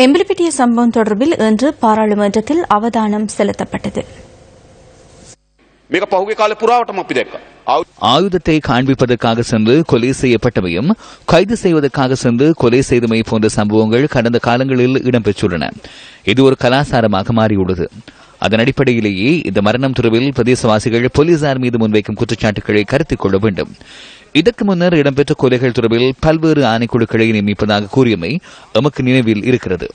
எம்பிலிப்பிட்டிய சம்பவம் தொடர்பில் இன்று பாராளுமன்றத்தில் அவதானம் செலுத்தப்பட்டது. ஆயுதத்தை காண்பிப்பதற்காக சென்று கொலை செய்யப்பட்டவையும் கைது செய்வதற்காக சென்று கொலை செய்தமை போன்ற சம்பவங்கள் கடந்த காலங்களில் இடம்பெற்றுள்ளன. இது ஒரு கலாச்சாரமாக மாறியுள்ளது. அதன் அடிப்படையிலேயே இந்த மரணம் தொடர்பில் பிரதேசவாசிகள் போலீசார் மீது முன்வைக்கும் குற்றச்சாட்டுகளை கருத்தில் கொள்ள வேண்டும். இதற்கு முன்னர் இடம்பெற்ற கொலைகள் தொடர்பில் பல்வேறு ஆணைக்குழுக்களை நியமிப்பதாக கூறியமை எமக்கு நினைவில் இருக்கிறது.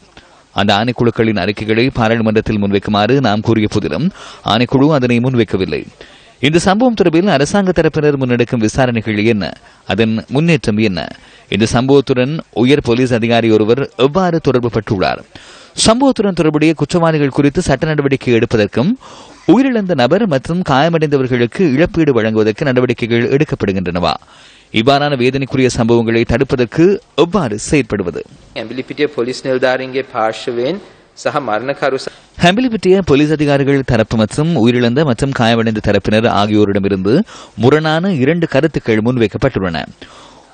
அந்த ஆணைக்குழுக்களின் அறிக்கைகளை பாராளுமன்றத்தில் முன்வைக்குமாறு நாம் கூறிய போதிலும் ஆணைக்குழு அதனை முன்வைக்கவில்லை. இந்த சம்பவம் தொடர்பில் அரசாங்க தரப்பினர் முன்னெடுக்கும் விசாரணைகள் என்ன? அதன் முன்னேற்றம் என்ன? இந்த சம்பவத்துடன் உயர் போலீஸ் அதிகாரி ஒருவர் எவ்வாறு தொடர்பு பட்டுள்ளார் சம்பவத்துடன் தொடர்புடைய குற்றவாளிகள் குறித்து சட்ட நடவடிக்கை எடுப்பதற்கும் உயிரிழந்த நபர் மற்றும் காயமடைந்தவர்களுக்கு இழப்பீடு வழங்குவதற்கு நடவடிக்கைகள் எடுக்கப்படுகின்றனவா? இவ்வாறான வேதனைக்குரிய சம்பவங்களை தடுப்பதற்கு எவ்வாறு செயற்படுவது? சக மரணக்காரு ஹம்பிலிபிட்டிய போலீஸ் அதிகாரிகள் தரப்பு மற்றும் உயிரிழந்த மற்றும் காயமடைந்த தரப்பினர் ஆகியோரிடமிருந்து முரணான இரண்டு கருத்துக்கள் முன்வைக்கப்பட்டுள்ளன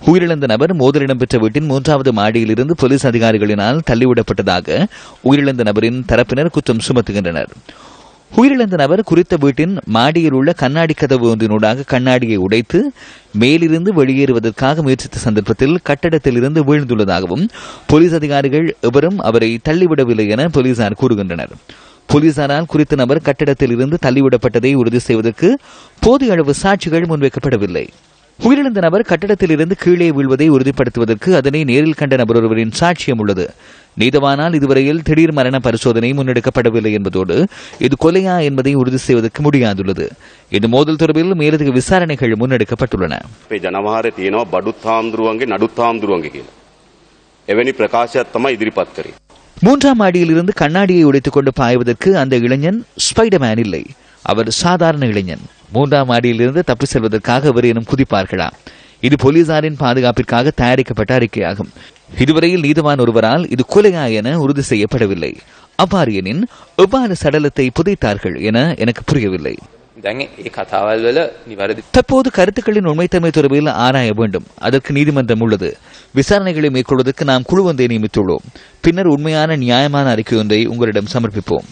உயிரிழந்த நபர் மோதல் இடம்பெற்ற வீட்டின் மூன்றாவது மாடியிலிருந்து போலீஸ் அதிகாரிகளினால் தள்ளிவிடப்பட்டதாக உயிரிழந்த நபரின் தரப்பினர் குற்றம் சுமத்துகின்றனர். உயிரிழந்த நபர் குறித்த வீட்டின் மாடியில் உள்ள கண்ணாடி கதவு ஒன்றினூடாக கண்ணாடியை உடைத்து மேலிருந்து வெளியேறுவதற்காக முயற்சித்த சந்தர்ப்பத்தில் கட்டடத்திலிருந்து வீழ்ந்துள்ளதாகவும் போலீஸ் அதிகாரிகள் எவரும் அவரை தள்ளிவிடவில்லை என போலீசார் கூறுகின்றனர். போலீசாரால் குறித்த நபர் கட்டடத்தில் இருந்து தள்ளிவிடப்பட்டதை உறுதி செய்வதற்கு போதிய அளவு சாட்சிகள் முன்வைக்கப்படவில்லை. உயிரிழந்த நபர் கட்டடத்தில் இருந்து கீழே வீழ்வதை உறுதிப்படுத்துவதற்கு அதனை நேரில் கண்ட நபர் ஒருவரின் சாட்சியம் உள்ளது நீதவானால் இதுவரையில் திடீர் மரண பரிசோதனை முன்னெடுக்கப்படவில்லை என்பதோடு இது கொலையா என்பதை உறுதி செய்வதற்கு முடியாதுள்ளது இந்த மோதல் தொடர்பில் மேலதிக விசாரணைகள் முன்னெடுக்கப்பட்டுள்ளன අපේ ජනවාරය තියෙනවා බඩුත් හාමුදුරුවන්ගේ නඩුත් හාමුදුරුවන්ගේ කියලා. එවැනි ප්‍රකාශයක් තමයි ඉදිරිපත් කරේ. மூன்றாம் மாடியிலிருந்து கண்ணாடியை உடைத்துக் கொண்டு பாய்வதற்கு அந்த இளைஞன் ஸ்பைடர்மேன் இல்லை அவர் சாதாரண இளைஞன் மூன்றாம் மாடியிலிருந்து தப்பி செல்வதற்காக அவர் எனும் குதிப்பார்களா? இது போலீசாரின் பாதுகாப்பிற்காக தயாரிக்கப்பட்ட அறிக்கையாகும். இதுவரையில் நீதிவான் ஒருவரால் இது கொலையா என உறுதி செய்யப்படவில்லை. அவ்வாறு எனின் எவ்வாறு சடலத்தை புதைத்தார்கள் என எனக்கு புரியவில்லை. தற்போது கருத்துக்களின் உண்மைத்தன்மை தொடர்பில் ஆராய வேண்டும். அதற்கு நீதிமன்றம் உள்ளது. விசாரணைகளை மேற்கொள்வதற்கு நாம் குழு ஒன்றை நியமித்துள்ளோம். பின்னர் உண்மையான நியாயமான அறிக்கை ஒன்றை உங்களிடம் சமர்ப்பிப்போம்.